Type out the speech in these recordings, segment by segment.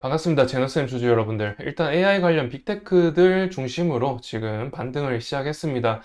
반갑습니다. 제너쌤 주주 여러분들. 일단 AI 관련 빅테크들 중심으로 지금 반등을 시작했습니다.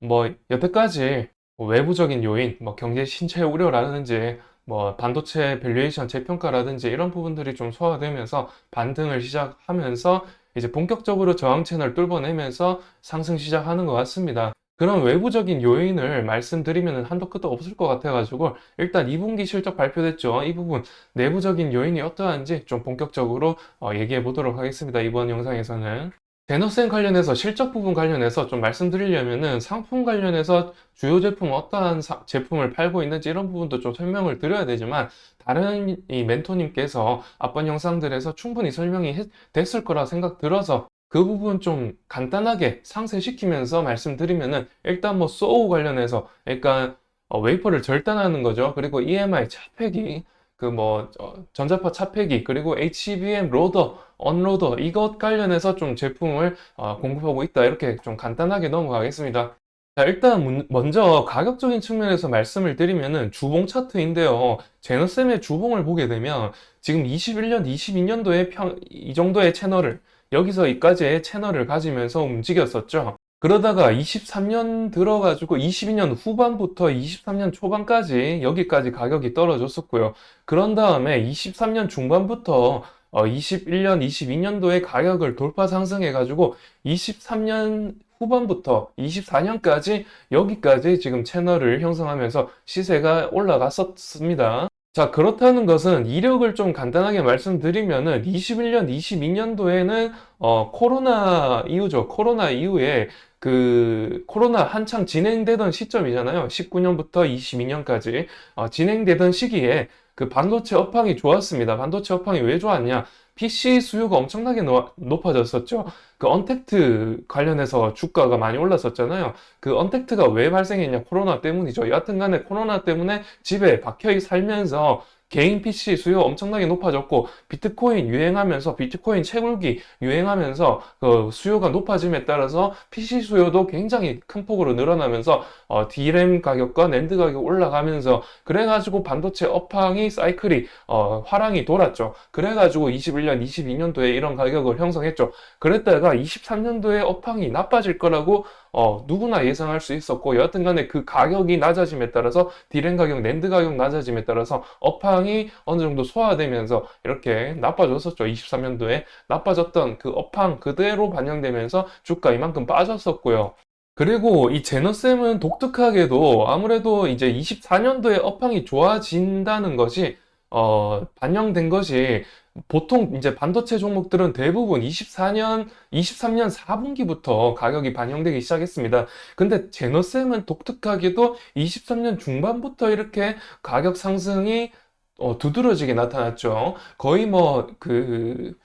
뭐, 여태까지 뭐 외부적인 요인, 뭐 경제 신체 우려라든지, 뭐 반도체 밸류에이션 재평가라든지 이런 부분들이 좀 소화되면서 반등을 시작하면서 이제 본격적으로 저항 채널 뚫어내면서 상승 시작하는 것 같습니다. 그런 외부적인 요인을 말씀드리면 한도 끝도 없을 것 같아가지고 일단 2분기 실적 발표됐죠. 이 부분 내부적인 요인이 어떠한지 좀 본격적으로 어, 얘기해 보도록 하겠습니다. 이번 영상에서는. 제너센 관련해서 실적 부분 관련해서 좀 말씀드리려면은 상품 관련해서 주요 제품 어떠한 사- 제품을 팔고 있는지 이런 부분도 좀 설명을 드려야 되지만 다른 이 멘토님께서 앞번 영상들에서 충분히 설명이 했- 됐을 거라 생각 들어서 그 부분 좀 간단하게 상세시키면서 말씀드리면은 일단 뭐 소우 관련해서 그러니까 어, 웨이퍼를 절단하는 거죠. 그리고 EMI 차폐기 그 뭐 전자파 차폐기 그리고 HBM 로더, 언로더 이것 관련해서 좀 제품을 어, 공급하고 있다. 이렇게 좀 간단하게 넘어가겠습니다. 자, 일단 문- 먼저 가격적인 측면에서 말씀을 드리면은 주봉 차트인데요. 제너쌤의 주봉을 보게 되면 지금 21년, 22년도에 평, 이 정도의 채널을 여기서 이까지의 채널을 가지면서 움직였었죠. 그러다가 23년 들어가지고 22년 후반부터 23년 초반까지 여기까지 가격이 떨어졌었고요. 그런 다음에 23년 중반부터 어, 21년, 22년도에 가격을 돌파 상승해가지고 23년 후반부터 24년까지 여기까지 지금 채널을 형성하면서 시세가 올라갔었습니다. 자, 그렇다는 것은 이력을 좀 간단하게 말씀드리면은 21년, 22년도에는 어, 코로나 이후죠. 코로나 이후에 그 코로나 한창 진행되던 시점이잖아요. 19년부터 22년까지 어, 진행되던 시기에 그 반도체 업황이 좋았습니다. 반도체 업황이 왜 좋았냐? PC 수요가 엄청나게 노- 높아졌었죠. 그 언택트 관련해서 주가가 많이 올랐었잖아요. 그 언택트가 왜 발생했냐? 코로나 때문이죠. 여하튼 간에 코로나 때문에 집에 박혀 살면서 개인 PC 수요 엄청나게 높아졌고 비트코인 유행하면서 비트코인 채굴기 유행하면서 그 수요가 높아짐에 따라서 PC 수요도 굉장히 큰 폭으로 늘어나면서 어, DRAM 가격과 낸드 가격 올라가면서 그래가지고 반도체 업황이 사이클이 어, 화랑이 돌았죠. 그래가지고 21년, 22년도에 이런 가격을 형성했죠. 그랬다가 23년도에 업황이 나빠질 거라고 어, 누구나 예상할 수 있었고 여하튼 간에 그 가격이 낮아짐에 따라서 디램 가격, 낸드 가격 낮아짐에 따라서 업황이 어느 정도 소화되면서 이렇게 나빠졌었죠. 23년도에 나빠졌던 그 업황 그대로 반영되면서 주가 이만큼 빠졌었고요. 그리고 이 제너쌤은 독특하게도 아무래도 이제 24년도에 업황이 좋아진다는 것이 어, 반영된 것이 보통 이제 반도체 종목들은 대부분 24년, 23년 4분기부터 가격이 반영되기 시작했습니다. 근데 제너쌤은 독특하게도 23년 중반부터 이렇게 가격 상승이 어, 두드러지게 나타났죠. 거의 뭐 그,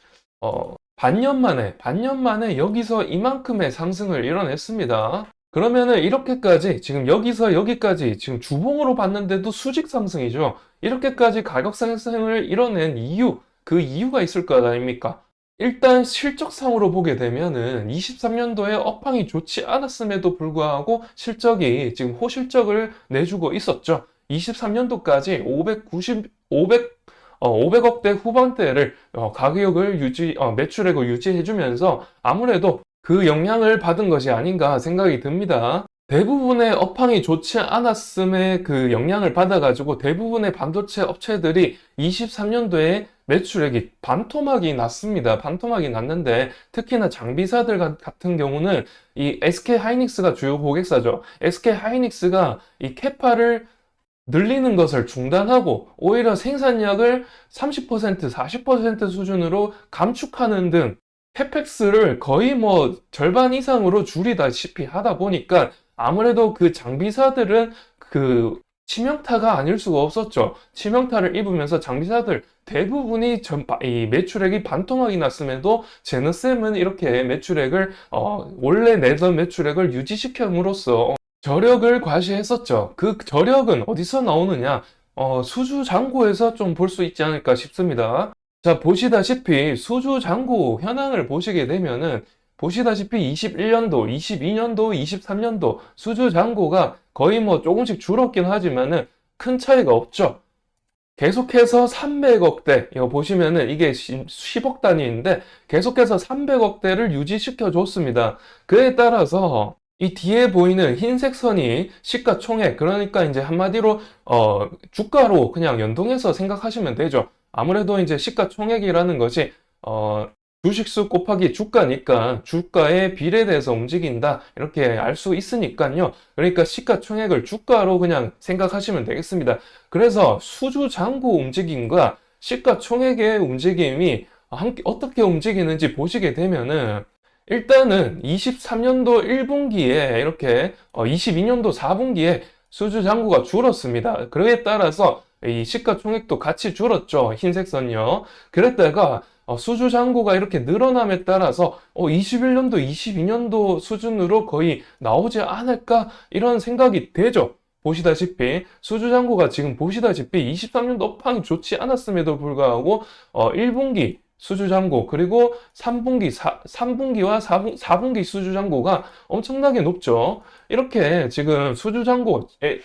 어, 반년 만에, 반년 만에 여기서 이만큼의 상승을 이뤄냈습니다. 그러면은 이렇게까지 지금 여기서 여기까지 지금 주봉으로 봤는데도 수직 상승이죠. 이렇게까지 가격 상승을 이뤄낸 이유, 그 이유가 있을 것 아닙니까? 일단 실적상으로 보게 되면은 23년도에 업황이 좋지 않았음에도 불구하고 실적이 지금 호실적을 내주고 있었죠. 23년도까지 590, 500, 어, 500억대 후반대를 어, 가격을 유지, 어, 매출액을 유지해주면서 아무래도 그 영향을 받은 것이 아닌가 생각이 듭니다. 대부분의 업황이 좋지 않았음에 그 영향을 받아가지고 대부분의 반도체 업체들이 23년도에 매출액이 반토막이 났습니다. 반토막이 났는데 특히나 장비사들 가- 같은 경우는 이 SK 하이닉스가 주요 고객사죠. SK 하이닉스가 이 캐파를 늘리는 것을 중단하고 오히려 생산력을 30%, 40% 수준으로 감축하는 등 캐펙스를 거의 뭐 절반 이상으로 줄이다시피 하다 보니까 아무래도 그 장비사들은 그 치명타가 아닐 수가 없었죠. 치명타를 입으면서 장비사들 대부분이 전, 이 매출액이 반토막이 났음에도 제너쌤은 이렇게 매출액을 어, 원래 내던 매출액을 유지시킴으로써 저력을 과시했었죠. 그 저력은 어디서 나오느냐? 어, 수주 잔고에서 좀 볼 수 있지 않을까 싶습니다. 자, 보시다시피 수주 잔고 현황을 보시게 되면은 보시다시피 21년도, 22년도, 23년도 수주 잔고가 거의 뭐 조금씩 줄었긴 하지만은 큰 차이가 없죠. 계속해서 300억대, 이거 보시면은 이게 10억 단위인데 계속해서 300억대를 유지시켜 줬습니다. 그에 따라서 이 뒤에 보이는 흰색 선이 시가총액, 그러니까 이제 한마디로 어, 주가로 그냥 연동해서 생각하시면 되죠. 아무래도 이제 시가총액이라는 것이 어, 주식수 곱하기 주가니까 주가의 비례돼서 움직인다 이렇게 알 수 있으니까요. 그러니까 시가총액을 주가로 그냥 생각하시면 되겠습니다. 그래서 수주 잔고 움직임과 시가총액의 움직임이 함께 어떻게 움직이는지 보시게 되면은 일단은 23년도 1분기에 이렇게 22년도 4분기에 수주 잔고가 줄었습니다. 그에 따라서 이 시가총액도 같이 줄었죠. 흰색 선요. 그랬다가 어, 수주 잔고가 이렇게 늘어남에 따라서 어, 21년도, 22년도 수준으로 거의 나오지 않을까 이런 생각이 되죠. 보시다시피 수주 잔고가 지금 보시다시피 23년도 업황이 좋지 않았음에도 불구하고 어, 1분기 수주 잔고 그리고 3분기 4, 3분기와 4분, 4분기 수주 잔고가 엄청나게 높죠. 이렇게 지금 수주 잔고에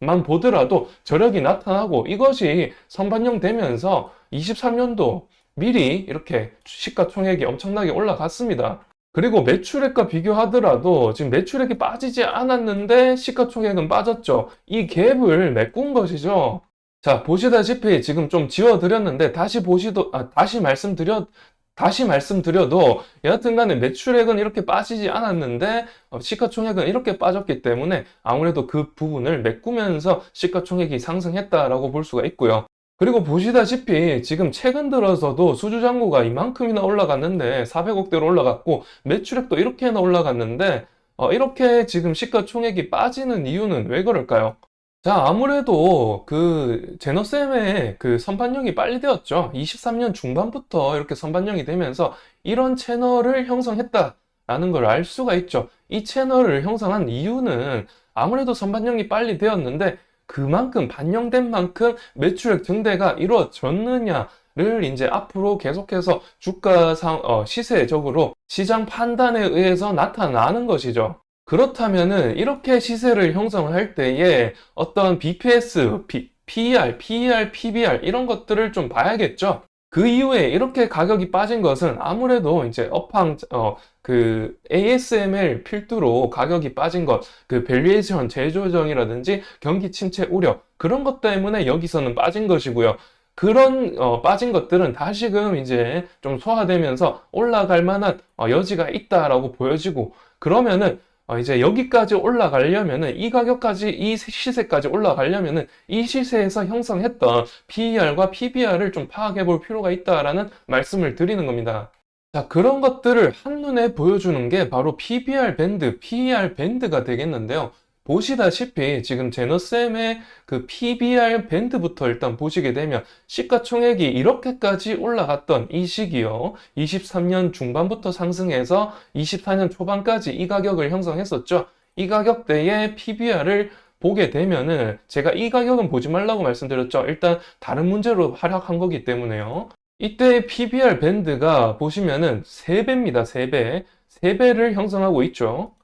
이만 보더라도 저력이 나타나고 이것이 선반영 되면서 23년도 미리 이렇게 시가총액이 엄청나게 올라갔습니다. 그리고 매출액과 비교하더라도 지금 매출액이 빠지지 않았는데 시가총액은 빠졌죠. 이 갭을 메꾼 것이죠. 자, 보시다시피 지금 좀 지워드렸는데 다시 보시도, 아, 다시 말씀드려, 다시 말씀드려도 여하튼 간에 매출액은 이렇게 빠지지 않았는데 어, 시가총액은 이렇게 빠졌기 때문에 아무래도 그 부분을 메꾸면서 시가총액이 상승했다라고 볼 수가 있고요. 그리고 보시다시피 지금 최근 들어서도 수주 잔고가 이만큼이나 올라갔는데 400억대로 올라갔고 매출액도 이렇게나 올라갔는데 어, 이렇게 지금 시가총액이 빠지는 이유는 왜 그럴까요? 자, 아무래도 그 제너쌤의 그 선반영이 빨리 되었죠. 23년 중반부터 이렇게 선반영이 되면서 이런 채널을 형성했다라는 걸 알 수가 있죠. 이 채널을 형성한 이유는 아무래도 선반영이 빨리 되었는데 그만큼 반영된 만큼 매출액 증대가 이루어졌느냐 를 이제 앞으로 계속해서 주가 상, 어, 시세적으로 시장 판단에 의해서 나타나는 것이죠. 그렇다면은 이렇게 시세를 형성할 때에 어떤 BPS, B, PER, PER, PBR 이런 것들을 좀 봐야겠죠. 그 이후에 이렇게 가격이 빠진 것은 아무래도 이제 업황, 어, 그 ASML 필두로 가격이 빠진 것, 그 밸류에이션 재조정이라든지 경기 침체 우려, 그런 것 때문에 여기서는 빠진 것이고요. 그런 어, 빠진 것들은 다시금 이제 좀 소화되면서 올라갈 만한 어, 여지가 있다라고 보여지고 그러면은 어, 이제 여기까지 올라가려면은 이 가격까지 이 시세까지 올라가려면은 이 시세에서 형성했던 PER과 PBR을 좀 파악해 볼 필요가 있다라는 말씀을 드리는 겁니다. 자, 그런 것들을 한눈에 보여주는 게 바로 PBR 밴드, PER 밴드가 되겠는데요. 보시다시피 지금 제너쌤의 그 PBR 밴드부터 일단 보시게 되면 시가총액이 이렇게까지 올라갔던 이 시기요. 23년 중반부터 상승해서 24년 초반까지 이 가격을 형성했었죠. 이 가격대의 PBR을 보게 되면은 제가 이 가격은 보지 말라고 말씀드렸죠. 일단 다른 문제로 활약한 거기 때문에요. 이때 PBR 밴드가 보시면은 3배입니다. 3배. 3배를 형성하고 있죠.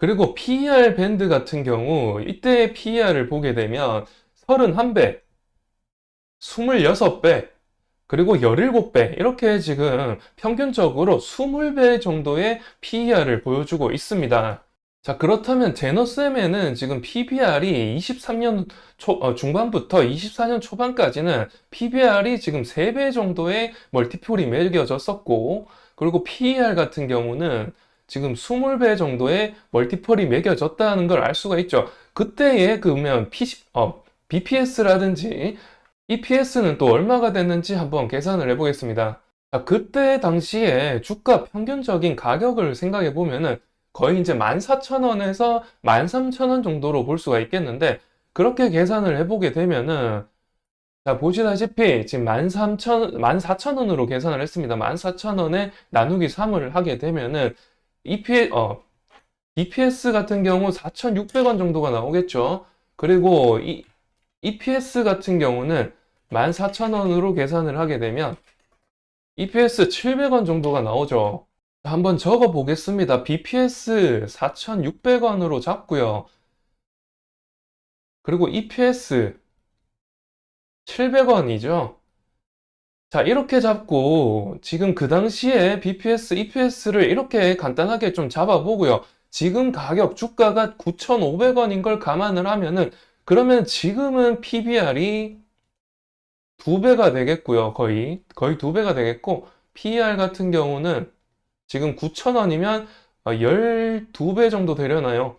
그리고 PER 밴드 같은 경우 이때 PER을 보게 되면 31배, 26배, 그리고 17배 이렇게 지금 평균적으로 20배 정도의 PER을 보여주고 있습니다. 자 그렇다면 제너쌤에는 지금 PBR이 23년 초, 어, 중반부터 24년 초반까지는 PBR이 지금 3배 정도의 멀티플이 매겨졌었고 그리고 PER 같은 경우는 지금 20배 정도의 멀티플이 매겨졌다는 걸 알 수가 있죠. 그때의 그러면 PC, 어, BPS라든지 EPS는 또 얼마가 됐는지 한번 계산을 해보겠습니다. 자, 그때 당시에 주가 평균적인 가격을 생각해 보면은 거의 이제 14,000원에서 13,000원 정도로 볼 수가 있겠는데 그렇게 계산을 해보게 되면은 자, 보시다시피 지금 13,000, 14,000원으로 계산을 했습니다. 14,000원에 나누기 3을 하게 되면은 EPS, 어, EPS 같은 경우 4,600원 정도가 나오겠죠. 그리고 이 EPS 같은 경우는 14,000원으로 계산을 하게 되면 EPS 700원 정도가 나오죠. 한번 적어 보겠습니다. BPS 4,600원으로 잡고요. 그리고 EPS 700원이죠. 자, 이렇게 잡고 지금 그 당시에 BPS, EPS를 이렇게 간단하게 좀 잡아보고요. 지금 가격 주가가 9,500원인 걸 감안을 하면은 그러면 지금은 PBR이 두 배가 되겠고요. 거의 거의 두 배가 되겠고 PER 같은 경우는 지금 9,000원이면 12배 정도 되려나요?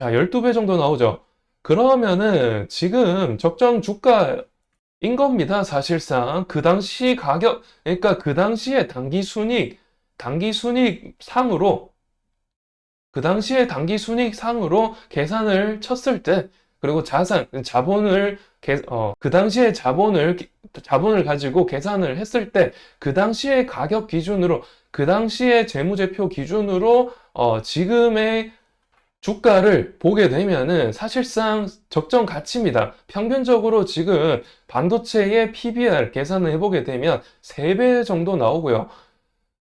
자, 12배 정도 나오죠. 그러면은 지금 적정 주가 인 겁니다. 사실상 그 당시 가격, 그러니까 그 당시에 당기 순익, 당기 순익 상으로 그 당시에 당기 순익 상으로 계산을 쳤을 때 그리고 자산, 자본을 개- 어, 그 당시에 자본을 자본을 가지고 계산을 했을 때 그 당시의 가격 기준으로 그 당시의 재무제표 기준으로 어, 지금의 주가를 보게 되면은 사실상 적정 가치입니다. 평균적으로 지금 반도체의 PBR 계산을 해보게 되면 3배 정도 나오고요.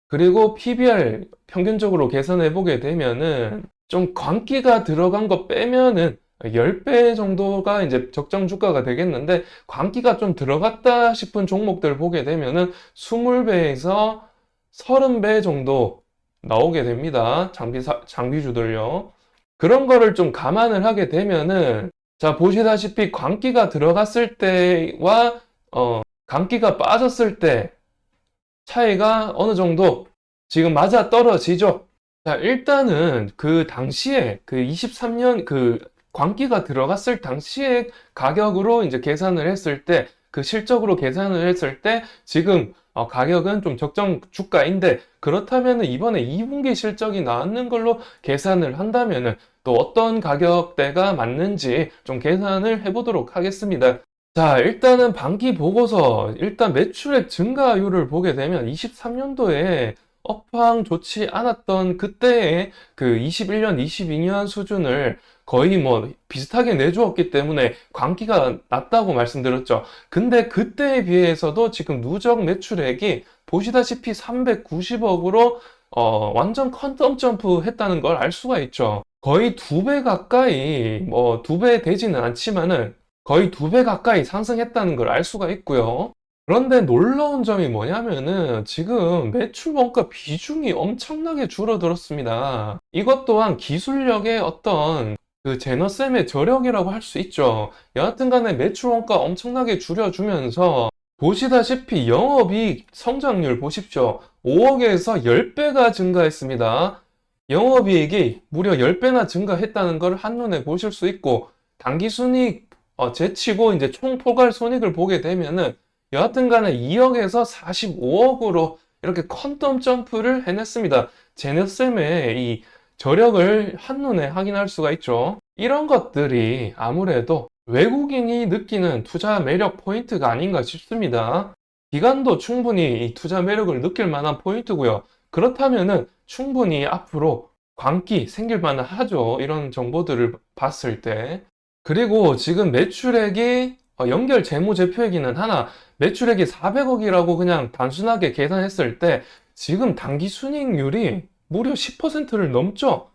그리고 PBR 평균적으로 계산해 보게 되면은 좀 광기가 들어간 거 빼면은 10배 정도가 이제 적정 주가가 되겠는데 광기가 좀 들어갔다 싶은 종목들 보게 되면은 20배에서 30배 정도 나오게 됩니다. 장비 장비주들요. 그런 거를 좀 감안을 하게 되면은 자 보시다시피 광기가 들어갔을 때와 어 광기가 빠졌을 때 차이가 어느 정도 지금 맞아 떨어지죠. 자, 일단은 그 당시에 그 23년 그 광기가 들어갔을 당시의 가격으로 이제 계산을 했을 때 그 실적으로 계산을 했을 때 지금 어, 가격은 좀 적정 주가인데 그렇다면 이번에 2분기 실적이 나왔는 걸로 계산을 한다면은 또 어떤 가격대가 맞는지 좀 계산을 해보도록 하겠습니다. 자, 일단은 반기 보고서 일단 매출액 증가율을 보게 되면 23년도에 업황 좋지 않았던 그때의 그 21년, 22년 수준을 거의 뭐 비슷하게 내주었기 때문에 광기가 낮다고 말씀드렸죠. 근데 그때에 비해서도 지금 누적 매출액이 보시다시피 390억으로 어, 완전 컨텀 점프 했다는 걸 알 수가 있죠. 거의 두 배 가까이, 뭐 두 배 되지는 않지만은 거의 두 배 가까이 상승했다는 걸 알 수가 있고요. 그런데 놀라운 점이 뭐냐면은 지금 매출 원가 비중이 엄청나게 줄어들었습니다. 이것 또한 기술력의 어떤 그 제너쌤의 저력이라고 할 수 있죠. 여하튼 간에 매출 원가 엄청나게 줄여주면서 보시다시피 영업이익 성장률 보십시오. 5억에서 10배가 증가했습니다. 영업이익이 무려 10배나 증가했다는 걸 한눈에 보실 수 있고 당기순이익 어, 제치고 이제 총 포괄 손익을 보게 되면은 여하튼 간에 2억에서 45억으로 이렇게 컨텀 점프를 해냈습니다. 제너쌤의 이 저력을 한눈에 확인할 수가 있죠. 이런 것들이 아무래도 외국인이 느끼는 투자 매력 포인트가 아닌가 싶습니다. 기관도 충분히 이 투자 매력을 느낄 만한 포인트고요. 그렇다면은 충분히 앞으로 광기 생길 만은 하죠. 이런 정보들을 봤을 때. 그리고 지금 매출액이 어, 연결 재무제표이기는 하나 매출액이 400억이라고 그냥 단순하게 계산했을 때 지금 당기 순이익률이 무려 10%를 넘죠.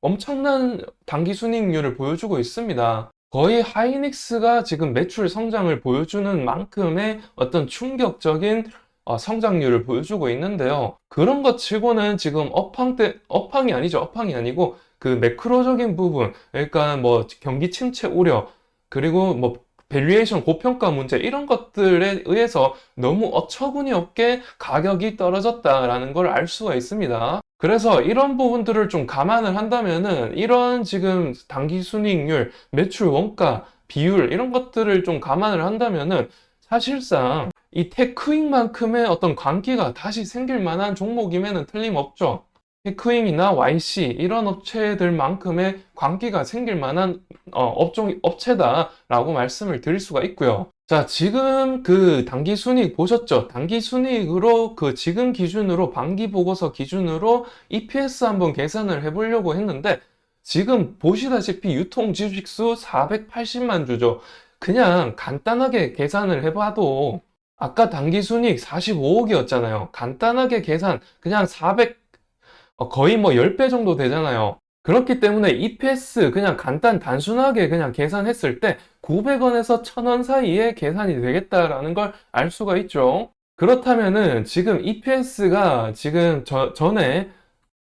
엄청난 당기 순이익률을 보여주고 있습니다. 거의 하이닉스가 지금 매출 성장을 보여주는 만큼의 어떤 충격적인 어, 성장률을 보여주고 있는데요. 그런 것 치고는 지금 업황 때, 업황이 아니죠. 업황이 아니고 그 매크로적인 부분, 그러니까 뭐 경기 침체 우려, 그리고 뭐 밸류에이션 고평가 문제 이런 것들에 의해서 너무 어처구니 없게 가격이 떨어졌다라는 걸 알 수가 있습니다. 그래서 이런 부분들을 좀 감안을 한다면은 이런 지금 당기 순이익률, 매출 원가, 비율 이런 것들을 좀 감안을 한다면은 사실상 이 테크윙만큼의 어떤 광기가 다시 생길 만한 종목임에는 틀림없죠. 테크윙이나 YC 이런 업체들만큼의 광기가 생길 만한 어, 업종 업체다라고 말씀을 드릴 수가 있고요. 자, 지금 그 단기 순이익 보셨죠? 단기 순이익으로 그 지금 기준으로 반기 보고서 기준으로 EPS 한번 계산을 해 보려고 했는데 지금 보시다시피 유통 주식수 480만 주죠. 그냥 간단하게 계산을 해 봐도 아까 단기 순이익 45억이었잖아요. 간단하게 계산 그냥 400 어, 거의 뭐 10배 정도 되잖아요. 그렇기 때문에 EPS 그냥 간단 단순하게 그냥 계산했을 때 900원에서 1000원 사이에 계산이 되겠다라는 걸 알 수가 있죠. 그렇다면은 지금 EPS가 지금 저, 전에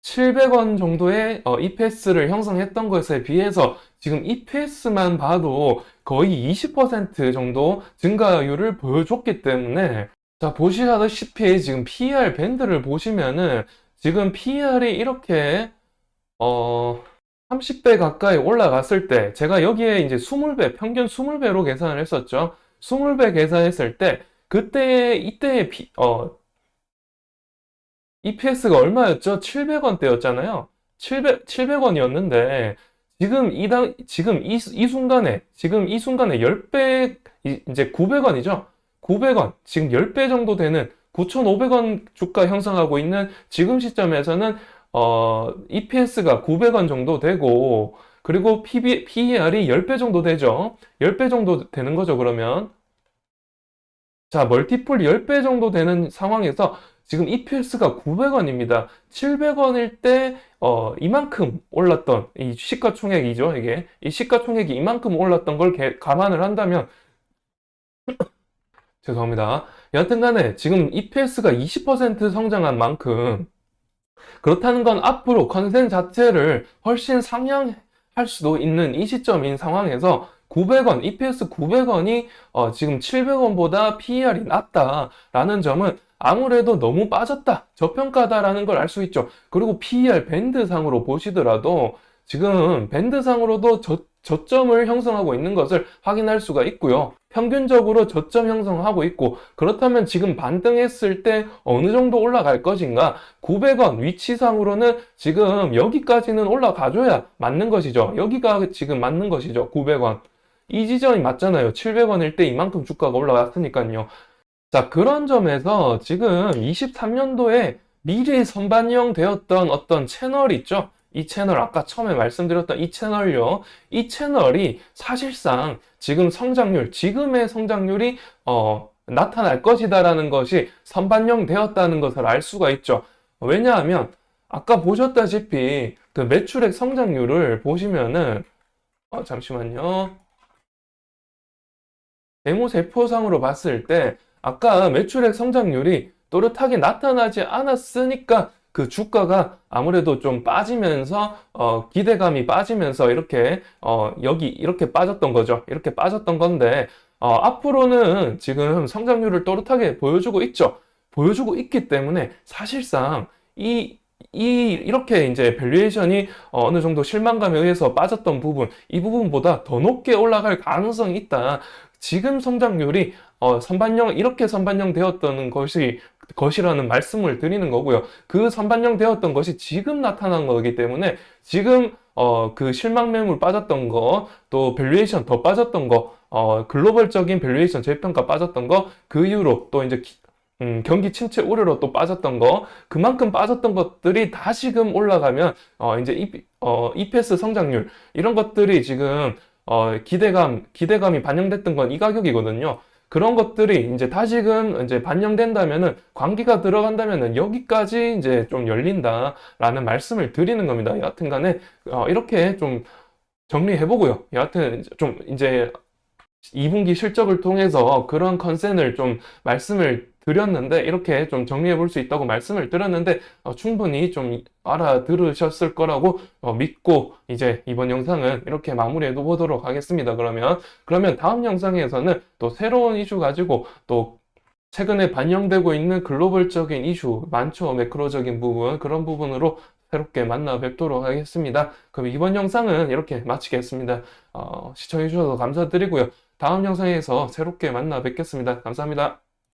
700원 정도의 어, EPS를 형성했던 것에 비해서 지금 EPS만 봐도 거의 20% 정도 증가율을 보여줬기 때문에 자 보시다시피 지금 PER 밴드를 보시면은 지금 PER이 이렇게 어 30배 가까이 올라갔을 때 제가 여기에 이제 20배 평균 20배로 계산을 했었죠. 20배 계산했을 때 그때 이때의 피, 어 EPS가 얼마였죠? 700원대였잖아요. 700, 700원이었는데, 지금 이 당, 지금 이, 이 순간에, 지금 이 순간에 10배, 이- 이제 900원이죠? 900원, 지금 10배 정도 되는 9,500원 주가 형성하고 있는 지금 시점에서는, 어, EPS가 900원 정도 되고, 그리고 PB, PER이 10배 정도 되죠? 10배 정도 되는 거죠, 그러면. 자, 멀티플 10배 정도 되는 상황에서 지금 EPS가 900원입니다. 700원일 때, 어, 이만큼 올랐던, 이 시가총액이죠, 이게. 이 시가총액이 이만큼 올랐던 걸 개- 감안을 한다면, 죄송합니다. 여하튼 간에 지금 EPS가 20% 성장한 만큼, 그렇다는 건 앞으로 컨센 자체를 훨씬 상향할 수도 있는 이 시점인 상황에서 900원, EPS 900원이 어, 지금 700원보다 PER이 낮다라는 점은 아무래도 너무 빠졌다, 저평가다라는 걸 알 수 있죠. 그리고 PER 밴드상으로 보시더라도 지금 밴드상으로도 저, 저점을 형성하고 있는 것을 확인할 수가 있고요. 평균적으로 저점 형성하고 있고 그렇다면 지금 반등했을 때 어느 정도 올라갈 것인가? 900원 위치상으로는 지금 여기까지는 올라가줘야 맞는 것이죠. 여기가 지금 맞는 것이죠. 900원. 이 지점이 맞잖아요. 700원일 때 이만큼 주가가 올라갔으니까요. 자, 그런 점에서 지금 23년도에 미리 선반영 되었던 어떤 채널 있죠? 이 채널, 아까 처음에 말씀드렸던 이 채널요. 이 채널이 사실상 지금 성장률, 지금의 성장률이, 어, 나타날 것이다라는 것이 선반영 되었다는 것을 알 수가 있죠. 왜냐하면, 아까 보셨다시피 그 매출액 성장률을 보시면은, 어, 잠시만요. 데모 세포상으로 봤을 때 아까 매출액 성장률이 또렷하게 나타나지 않았으니까 그 주가가 아무래도 좀 빠지면서 어, 기대감이 빠지면서 이렇게 어, 여기 이렇게 빠졌던 거죠. 이렇게 빠졌던 건데 어, 앞으로는 지금 성장률을 또렷하게 보여주고 있죠. 보여주고 있기 때문에 사실상 이 이, 이렇게 이제 밸류에이션이 어느 정도 실망감에 의해서 빠졌던 부분, 이 부분보다 더 높게 올라갈 가능성이 있다. 지금 성장률이 어, 선반영 이렇게 선반영 되었던 것이 것이라는 말씀을 드리는 거고요. 그 선반영 되었던 것이 지금 나타난 거기 때문에 지금 어, 그 실망 매물 빠졌던 거, 또 밸류에이션 더 빠졌던 거, 어, 글로벌적인 밸류에이션 재평가 빠졌던 거, 그 이후로 또 이제 기- 음, 경기 침체 우려로 또 빠졌던 거, 그만큼 빠졌던 것들이 다시금 올라가면, 어, 이제 이, 어, EPS 성장률, 이런 것들이 지금, 어, 기대감, 기대감이 반영됐던 건 이 가격이거든요. 그런 것들이 이제 다시금 이제 반영된다면은, 관기가 들어간다면은 여기까지 이제 좀 열린다라는 말씀을 드리는 겁니다. 여하튼 간에, 어, 이렇게 좀 정리해 보고요. 여하튼 좀 이제 2분기 실적을 통해서 그런 컨센을 좀 말씀을 드렸는데 이렇게 좀 정리해 볼 수 있다고 말씀을 드렸는데 어, 충분히 좀 알아들으셨을 거라고 어, 믿고 이제 이번 영상은 이렇게 마무리해 보도록 하겠습니다. 그러면 그러면 다음 영상에서는 또 새로운 이슈 가지고 또 최근에 반영되고 있는 글로벌적인 이슈 많죠. 매크로적인 부분 그런 부분으로 새롭게 만나 뵙도록 하겠습니다. 그럼 이번 영상은 이렇게 마치겠습니다. 어, 시청해 주셔서 감사드리고요. 다음 영상에서 새롭게 만나 뵙겠습니다. 감사합니다.